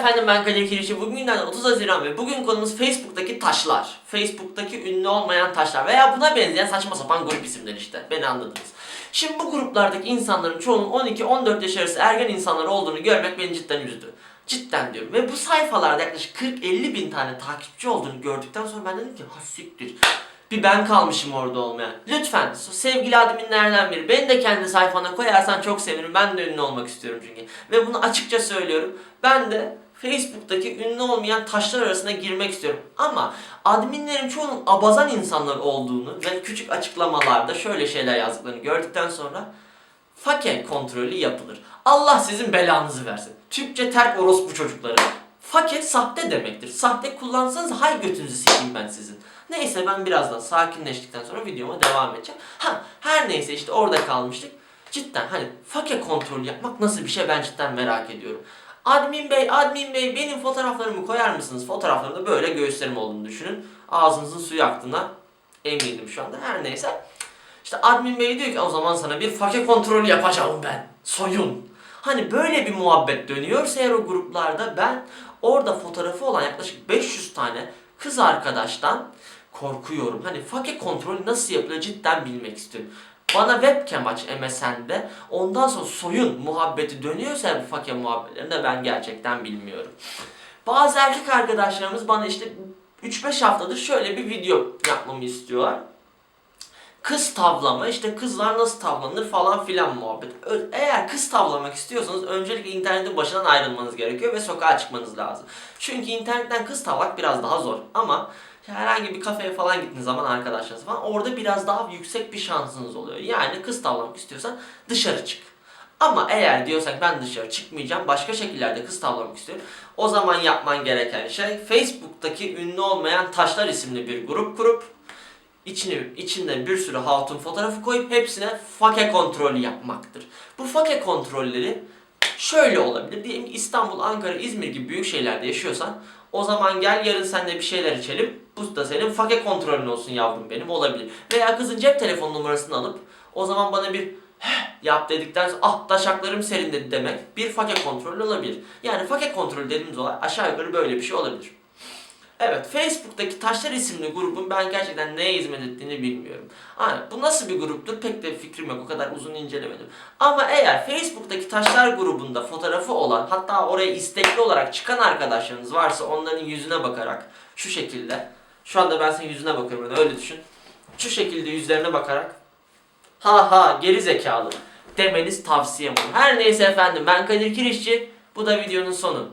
efendim ben Kadir Kirişi. Bugün günlerden 30 Haziran ve bugün konumuz Facebook'taki taşlar. Facebook'taki ünlü olmayan taşlar veya buna benzeyen saçma sapan grup isimleri işte. Beni anladınız. Şimdi bu gruplardaki insanların çoğunun 12-14 yaş arası ergen insanlar olduğunu görmek beni cidden üzdü. Cidden diyorum. Ve bu sayfalarda yaklaşık 40-50 bin tane takipçi olduğunu gördükten sonra ben dedim ki ha siktir. Bir ben kalmışım orada olmayan. Lütfen sevgili adminlerden biri beni de kendi sayfana koyarsan çok sevinirim. Ben de ünlü olmak istiyorum çünkü. Ve bunu açıkça söylüyorum. Ben de Facebook'taki ünlü olmayan taşlar arasına girmek istiyorum. Ama adminlerin çoğunun abazan insanlar olduğunu ve küçük açıklamalarda şöyle şeyler yazdıklarını gördükten sonra Fake kontrolü yapılır. Allah sizin belanızı versin. Türkçe terk orospu çocukları. Fake sahte demektir. Sahte kullansanız hay götünüzü sikeyim ben sizin. Neyse ben birazdan sakinleştikten sonra videoma devam edeceğim. Ha her neyse işte orada kalmıştık. Cidden hani fake kontrolü yapmak nasıl bir şey ben cidden merak ediyorum. Admin bey, admin bey benim fotoğraflarımı koyar mısınız? Fotoğraflarımda böyle göğüslerim olduğunu düşünün. Ağzınızın suyu aktığına eminim şu anda. Her neyse. İşte admin bey diyor ki o zaman sana bir fake kontrolü yapacağım ben. Soyun. Hani böyle bir muhabbet dönüyorsa eğer o gruplarda ben orada fotoğrafı olan yaklaşık 500 tane kız arkadaştan korkuyorum. Hani fake kontrolü nasıl yapılıyor cidden bilmek istiyorum. Bana webcam aç MSN'de. Ondan sonra soyun muhabbeti dönüyorsa bu fake muhabbetlerinde ben gerçekten bilmiyorum. Bazı erkek arkadaşlarımız bana işte 3-5 haftadır şöyle bir video yapmamı istiyorlar kız tavlama işte kızlar nasıl tavlanır falan filan muhabbet. Eğer kız tavlamak istiyorsanız öncelikle internetin başından ayrılmanız gerekiyor ve sokağa çıkmanız lazım. Çünkü internetten kız tavlak biraz daha zor ama herhangi bir kafeye falan gittiğiniz zaman arkadaşlarınız falan orada biraz daha yüksek bir şansınız oluyor. Yani kız tavlamak istiyorsan dışarı çık. Ama eğer diyorsak ben dışarı çıkmayacağım, başka şekillerde kız tavlamak istiyorum. O zaman yapman gereken şey Facebook'taki ünlü olmayan taşlar isimli bir grup kurup içine, içinde bir sürü hatun fotoğrafı koyup hepsine fake kontrolü yapmaktır. Bu fake kontrolleri şöyle olabilir. Diyelim ki İstanbul, Ankara, İzmir gibi büyük şehirlerde yaşıyorsan o zaman gel yarın seninle bir şeyler içelim. Bu da senin fake kontrolün olsun yavrum benim olabilir. Veya kızın cep telefon numarasını alıp o zaman bana bir yap dedikten sonra ah taşaklarım serinledi demek bir fake kontrolü olabilir. Yani fake kontrolü dediğimiz olay aşağı yukarı böyle bir şey olabilir. Evet, Facebook'taki Taşlar isimli grubun ben gerçekten neye hizmet ettiğini bilmiyorum. Hani bu nasıl bir gruptur pek de fikrim yok. O kadar uzun incelemedim. Ama eğer Facebook'taki Taşlar grubunda fotoğrafı olan hatta oraya istekli olarak çıkan arkadaşlarınız varsa onların yüzüne bakarak şu şekilde şu anda ben senin yüzüne bakıyorum yani öyle düşün. Şu şekilde yüzlerine bakarak ha ha geri zekalı demeniz tavsiyem olur. Her neyse efendim ben Kadir Kirişçi. Bu da videonun sonu.